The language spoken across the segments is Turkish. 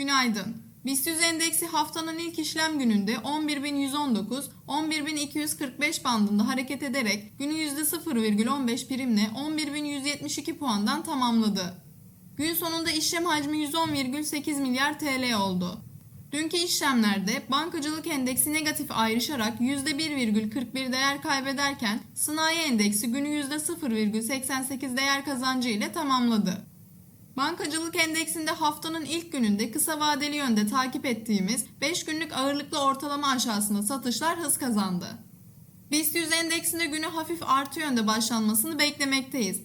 Günaydın. BIST 100 endeksi haftanın ilk işlem gününde 11.119, 11.245 bandında hareket ederek günü %0,15 primle 11.172 puandan tamamladı. Gün sonunda işlem hacmi 110,8 milyar TL oldu. Dünkü işlemlerde bankacılık endeksi negatif ayrışarak %1,41 değer kaybederken sanayi endeksi günü %0,88 değer kazancı ile tamamladı. Bankacılık endeksinde haftanın ilk gününde kısa vadeli yönde takip ettiğimiz 5 günlük ağırlıklı ortalama aşağısında satışlar hız kazandı. BIST 100 endeksinde günü hafif artı yönde başlanmasını beklemekteyiz.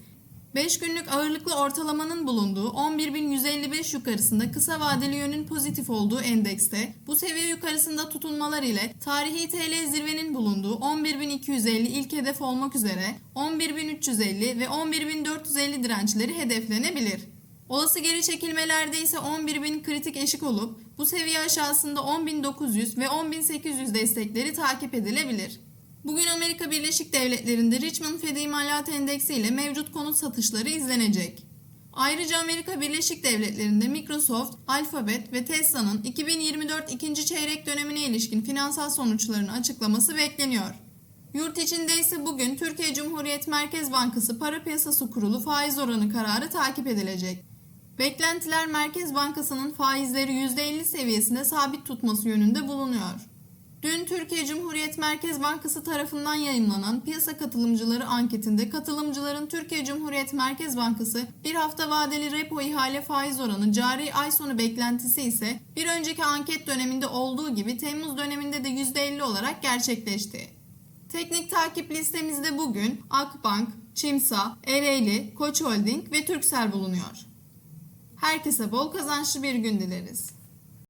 5 günlük ağırlıklı ortalamanın bulunduğu 11.155 yukarısında kısa vadeli yönün pozitif olduğu endekste bu seviye yukarısında tutunmalar ile tarihi TL zirvenin bulunduğu 11.250 ilk hedef olmak üzere 11.350 ve 11.450 dirençleri hedeflenebilir. Olası geri çekilmelerde ise 11.000 kritik eşik olup bu seviye aşağısında 10.900 ve 10.800 destekleri takip edilebilir. Bugün Amerika Birleşik Devletleri'nde Richmond Fed İmalat Endeksi ile mevcut konut satışları izlenecek. Ayrıca Amerika Birleşik Devletleri'nde Microsoft, Alphabet ve Tesla'nın 2024 ikinci çeyrek dönemine ilişkin finansal sonuçlarını açıklaması bekleniyor. Yurt içinde ise bugün Türkiye Cumhuriyet Merkez Bankası Para Piyasası Kurulu faiz oranı kararı takip edilecek. Beklentiler Merkez Bankası'nın faizleri %50 seviyesinde sabit tutması yönünde bulunuyor. Dün Türkiye Cumhuriyet Merkez Bankası tarafından yayınlanan piyasa katılımcıları anketinde katılımcıların Türkiye Cumhuriyet Merkez Bankası bir hafta vadeli repo ihale faiz oranı cari ay sonu beklentisi ise bir önceki anket döneminde olduğu gibi Temmuz döneminde de %50 olarak gerçekleşti. Teknik takip listemizde bugün Akbank, Çimsa, Ereğli, Koç Holding ve Turkcell bulunuyor. Herkese bol kazançlı bir gün dileriz.